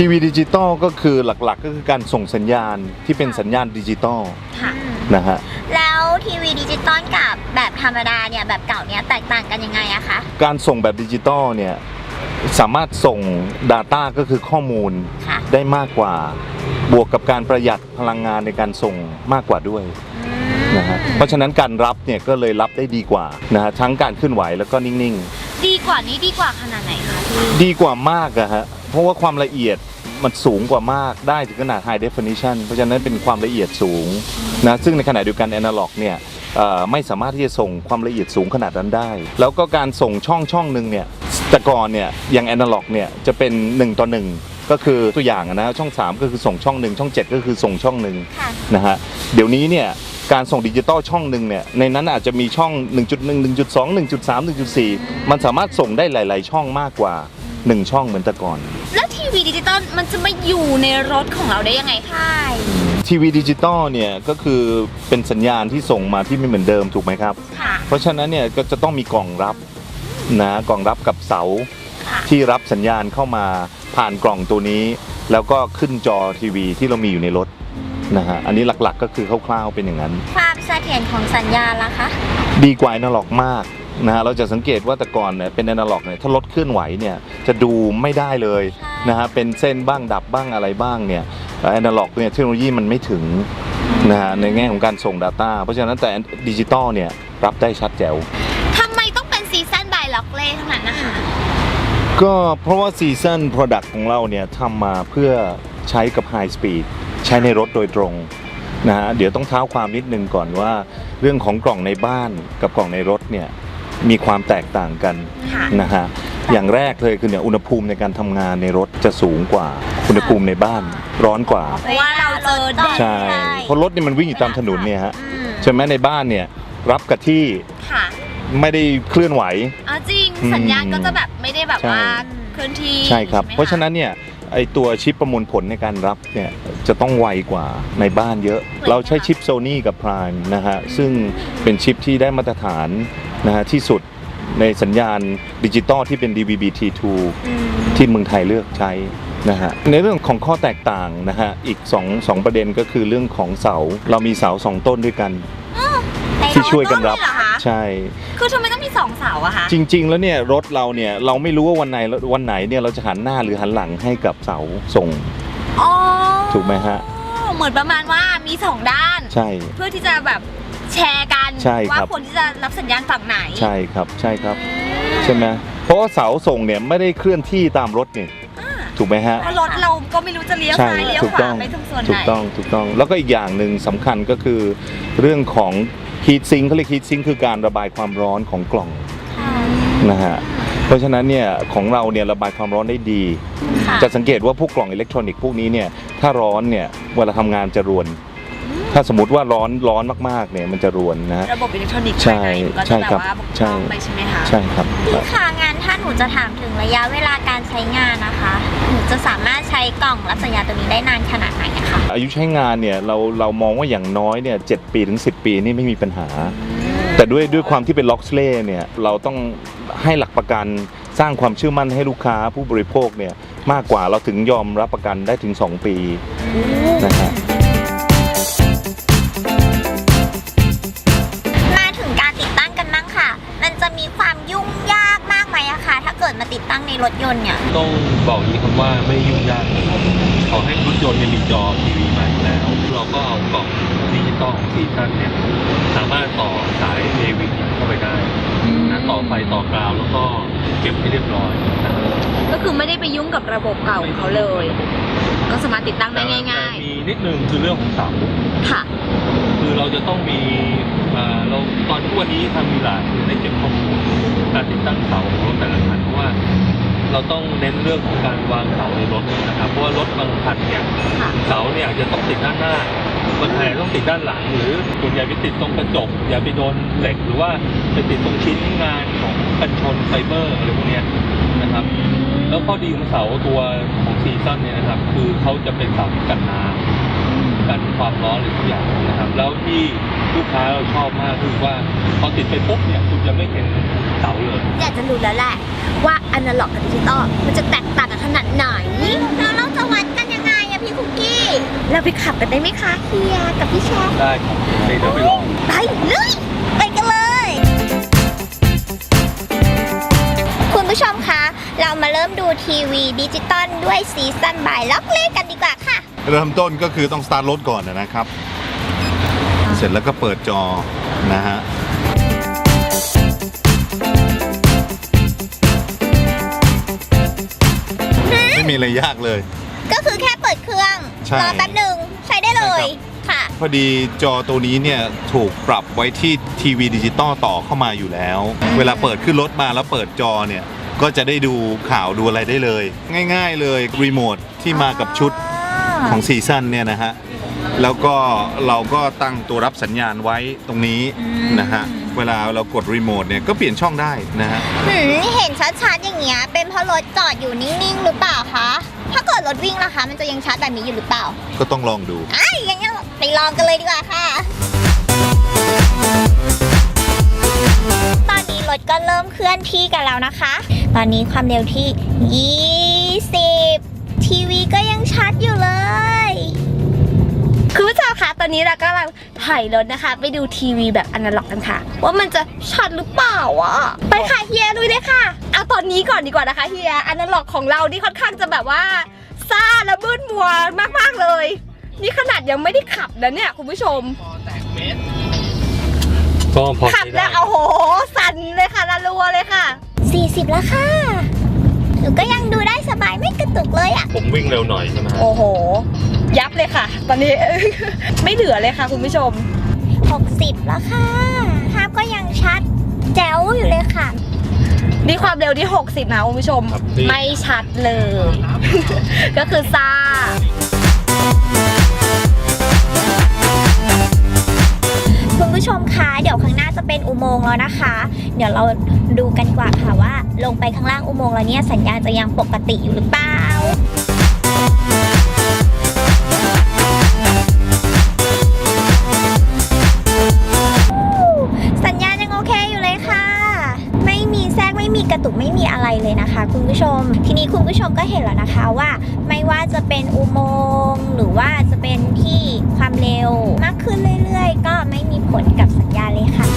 ทีวีดิจิตอลก็คือหลักๆ ก็คือการส่งสัญญาณที่เป็นสัญญาณดิจิตอลค่ะ นะฮะ แล้วทีวีดิจิตอลกับแบบธรรมดาเนี่ยแบบเก่าเนี่ยแตกต่างกันยังไงอะคะการส่งแบบดิจิตอลเนี่ยสามารถส่ง Data ก็คือข้อมูลค่ะได้มากกว่า บวกกับการประหยัดพลังงานในการส่งมากกว่าด้วยนะฮะเพราะฉะนั้นการรับเนี่ยก็เลยรับได้ดีกว่านะฮะทั้งการเคลื่อนไหวแล้วก็นิ่งดีกว่านี้ดีกว่าขนาดไหนคะพี่ ๆ ดีกว่ามากอะฮะ เพราะว่าความละเอียดมันสูงกว่ามากได้ถึงขนาด High Definition เพราะฉะนั้นเป็นความละเอียดสูงนะซึ่งในขณะเดียวกัน Analog เนี่ยเอ่อไม่สามารถที่จะส่งความละเอียดสูงขนาดนั้นได้ แล้วก็การส่งช่องช่องหนึ่งเนี่ยแต่ก่อนเนี่ยอย่าง Analog เนี่ยจะเป็น 1 ต่อ 1 ก็คือตัวอย่างอะนะช่อง 3 ก็คือส่งช่องหนึ่งช่อง 7 ก็คือส่งช่องหนึ่งค่ะนะฮะเดี๋ยวนี้เนี่ยการส่งดิจิตอลช่องหนึ่งเนี่ยในนั้นอาจจะมีช่อง 1.1 1.2 1.3 1.4 มันสามารถส่งได้หลาย ๆ ช่องมากกว่า 1 ช่องเหมือนแต่ก่อน แล้วทีวีดิจิตอลมันจะมาอยู่ในรถของเราได้ยังไงคะทีวีดิจิตอลเนี่ยก็คือเป็นสัญญาณที่ส่งมาที่ไม่เหมือนเดิมถูกไหมครับ ค่ะ เพราะฉะนั้นเนี่ยก็จะต้องมีกล่องรับนะกล่องรับกับเสาค่ะ ที่รับสัญญาณเข้ามาผ่านกล่องตัวนี้ แล้วก็ขึ้นจอทีวีที่เรามีอยู่ในรถนะฮะอันนี้หลักๆก็คือคร่าวๆเป็นอย่างนั้น ความเสถียรของสัญญาณล่ะคะ ดีกว่าอนาล็อกมากนะฮะเราจะสังเกตว่าแต่ก่อนเนี่ยเป็นอนาล็อกเนี่ยถ้ารถเคลื่อนไหวเนี่ยจะดูไม่ได้เลย ใช่ นะฮะเป็นเส้นบ้างดับบ้างอะไรบ้างเนี่ยอนาล็อกเนี่ยเทคโนโลยีมันไม่ถึงนะฮะในแง่ของการส่ง Data เพราะฉะนั้นแต่ดิจิตอลเนี่ยรับได้ชัดแจ๋วทำไมต้องเป็นซีซันบายล็อกเล่เท่านั้นนะคะ ก็เพราะว่าซีซั o น Product ของเราเนี่ยทำมาเพื่อใช้กับ High Speed ใช้ในรถโดยตรงนะฮะเดี๋ยวต้องเท้าความนิดนึงก่อนว่า เรื่องของกล่องในบ้านกับกล่องในรถเนี่ยมีความแตกต่างกันค่ะนะฮะ อย่างแรกเลยคือเนี่ยอุณหภูมิในการทำงานในรถจะสูงกว่าอุณหภูมิในบ้านร้อนกว่า เพราะว่าเราเจอแดดใช่ เพราะรถเนี่ยมันวิ่งอยู่ตามถนนเนี่ยฮะอืมใช่ไหมในบ้านเนี่ยรับกับที่ค่ะไม่ได้เคลื่อนไหวเอาจริงอืมสัญญาณก็จะแบบไม่ได้แบบใช่ ว่าเคลื่อนที่ใช่ครับ ไหมเพราะฉะนั้นเนี่ยไอตัวชิปประมวลผลในการรับเนี่ยจะต้องไวกว่าในบ้านเยอะ เราใช้ชิป Sony กับ Prime นะฮะซึ่งเป็นชิปที่ได้มาตรฐานนะฮะที่สุด ในสัญญาณดิจิตอลที่เป็น DVB-T2 อืมที่เมืองไทยเลือกใช้นะฮะในเรื่องของข้อแตกต่างนะฮะอีก2งประเด็นก็คือเรื่องของเสา เรามีเสาสองต้นด้วยกันในที่รถช่วยกันรับต้นเลยเหรอคะใช่ คือทำไมต้องมีสองเสาอะคะจริง ๆ แล้วเนี่ยรถเราเนี่ยเราไม่รู้ว่าวันไหนวันไหนเนี่ยเราจะหันหน้าหรือหันหลังให้กับเสาส่งอ๋อถูกไหมฮะเหมือนประมาณว่ามีสองด้าน ใช่ เพื่อที่จะแบบ แชร์กันใช่ว่าครับคนที่จะรับสัญญาณฝั่งไหนใช่ครับใช่ครับ ใช่ไหมเพราะว่าเสาส่งเนี่ยไม่ได้เคลื่อนที่ตามรถนี่ถูกไหมฮะ เพราะรถเราก็ไม่รู้จะเลี้ยวใช่ซ้ายเลี้ยวถูกขต้วาองไปตรงส่วนไหถูนกต้องถูกต้องแล้วก็อีกอย่างหนึ่งสำคัญก็คือ เรื่องของ heat sink เขาเรียก heat sink คือการระบายความร้อนของกล่องนะฮะเพราะฉะนั้นเนี่ยของเราเนี่ยระบายความร้อนได้ดี ค่ะ จะสังเกตว่าพวกกล่องอิเล็กทรอนิกส์พวกนี้เนี่ยถ้าร้อนเนี่ยเวลาทำงานจะรวน ถ้าสมมติว่าร้อนร้อนมากๆเนี่ยมันจะรวนนะฮะระบบอิเล็กทรอนิกส์ใช่ภายในก็ใช่จะแบครับบว่าบกใช่พร่องไปใช่ไหมคะใช่ครับ พี่คะงานถ้าหนูจะถามถึงระยะเวลาการใช้งานนะคะ หนูจะสามารถใช้กล่องรับสัญญาณตัวนี้ได้นานขนาดไหนอะคะอายุใช้งานเนี่ยเราเรามองว่าอย่างน้อยเนี่ยเปีถึง 10 ปีนี่ไม่มีปัญหา แต่ด้วยด้วยความที่เป็นล็อกสเล่เนี่ยเราต้องให้หลักประกันสร้างความเชื่อมั่นให้ลูกค้าผู้บริโภคเนี่ยมากกว่าเราถึงยอมรับประกันได้ถึง 2 ปีนะฮะ บอกอย่างนี้ครับว่าไม่ยุ่งยากนะครับขอให้รถยนต์เนี่ยมีจอทีวีมาอยู่แล้ว เราก็เอากล่องดิจิตอลของซีซั่นเนี่ยสามารถต่อสายเอวิเข้าไปได้นะต่อไฟต่อกราวแล้วก็เก็บให้เรียบร้อยนะครับก็คือไม่ได้ไปยุ่งกับระบบเก่าของเขาเลย ก็สามารถติดตั้งได้ง่ายแต่มีนิดนึงคือเรื่องของเสาๆค่ะ คือเราจะต้องมีอ่าเราตอนทุกวันนี้ทางมิลาคือได้เก็บข้อมูลการติดตั้งเสาของรถแต่ละคันเพราะว่า เราต้องเน้นเรื่องของการวางเสาในรถนะครับ เพราะว่ารถบางคันเนี่ยค่ะ เสาเนี่ยอาจจะต้องติดด้านหน้าบางคันอาจจะต้องติดด้านหลัง หรือส่วนใหญ่ไปติดตรงกระจก อย่าไปโดนเหล็กหรือว่าไปติดตรงชิ้นงานของกันชนไฟเบอร์อะไรพวกเนี้ยนะครับ แล้วข้อดีของเสาตัวของซีซั่นเนี่ยนะครับ คือเขาจะเป็นเสาที่กันน้ำ กันความร้อนหรือทุกอย่างนะครับ แล้วที่ลูกค้าเราชอบมากคือว่าพอติดไปปุ๊บเนี่ยคุณจะไม่เห็นเสาเลย อยากจะรู้แล้วแหละว่าอนาล็อกกับดิจิตอลมันจะแตกต่างกันขนาดไหนแล้วเราจะวัดกันยังไงอะพี่คุกกี้ เราไปขับกันได้ไหมคะเฮียกับพี่แชร์ได้ครับเดี๋ยวไปลอง ไปเลยไปกันเลย คุณผู้ชมคะ เรามาเริ่มดูทีวีดิจิตอลด้วยซีซันบายล็อกเล่กันดีกว่าค่ะ เริ่มต้นก็คือต้องสตาร์ทรถก่อนนะครับ เสร็จแล้วก็เปิดจอนะฮะไม่มีอะไรยากเลย ก็คือแค่เปิดเครื่องใช่ รอแป๊บหนึ่งใช้ได้เลยใช่ค่ะ พอดีจอตัวนี้เนี่ยถูกปรับไว้ที่ทีวีดิจิตอลต่อเข้ามาอยู่แล้ว เวลาเปิดขึ้นรถมาแล้วเปิดจอเนี่ย ก็จะได้ดูข่าวดูอะไรได้เลย ง่าย ๆเลยรีโมทที่มากับชุด ของซีซั่นเนี่ยนะฮะ แล้วก็เราก็ตั้งตัวรับสัญญาณไว้ตรงนี้อืมนะฮะ เวลาเรากดรีโมทเนี่ยก็เปลี่ยนช่องได้นะฮะหืมเห็นชัดๆอย่างเงี้ยเป็นเพราะรถจอดอยู่นิ่งๆหรือเปล่าคะ ถ้าเกิดรถวิ่งล่ะคะ มันจะยังชัดแบบนี้อยู่หรือเปล่า ก็ต้องลองดูไอ้ยอย่างเงี้ยไปลองกันเลยดีกว่าค่ะ ตอนนี้รถก็เริ่มเคลื่อนที่กันแล้วนะคะ ตอนนี้ความเร็วที่ 20 อนนี้เรากำลังถอยรถนะคะ ไปดูทีวีแบบอนาล็อกกันค่ะ ว่ามันจะชัดหรือเปล่าอะ ไปค่ะเฮียลุยเลยค่ะ เอาตอนนี้ก่อนดีกว่านะคะเฮียอนาล็อกของเรานี่ค่อนข้างจะแบบว่าซ่าและมืดมัวมากๆเลย นี่ขนาดยังไม่ได้ขับนะเนี่ยคุณผู้ชม ก็พอขับใช้แล้ได้วโอ้โห สั่นเลยค่ะละรัวเลยค่ะ 40 แล้วค่ะ หนูก็ยังดูได้สบายไม่กระตุกเลยอะผมวิ่งเร็วหน่อยใช่ไหมฮะโอ้โห ยับเลยค่ะ ตอนนี้ ไม่เหลือเลยค่ะคุณผู้ชม 60 แล้วค่ะ ภาพก็ยังชัดแจ๋วอยู่เลยค่ะ นี่ความเร็วที่ 60 นะคุณผู้ชม ครับนี่ ไม่ชัดเลย ก็คือซ่าคุณผู้ชมคะ เดี๋ยวข้างหน้าจะเป็นอุโมงค์แล้วนะคะ เดี๋ยวเราดูกันดีกว่าค่ะว่า ลงไปข้างล่างอุโมงค์แล้วเนี่ยสัญญาณจะยังปกติอยู่หรือเปล่า กไม่มีกระตุกไม่มีอะไรเลยนะคะ คุณผู้ชม ทีนี้คุณผู้ชมก็เห็นแล้วนะคะว่า ไม่ว่าจะเป็นอุโมงค์หรือว่าจะเป็นที่ความเร็ว มากขึ้นเรื่อย ๆ ก็ไม่มีผลกับสัญญาเลยค่ะ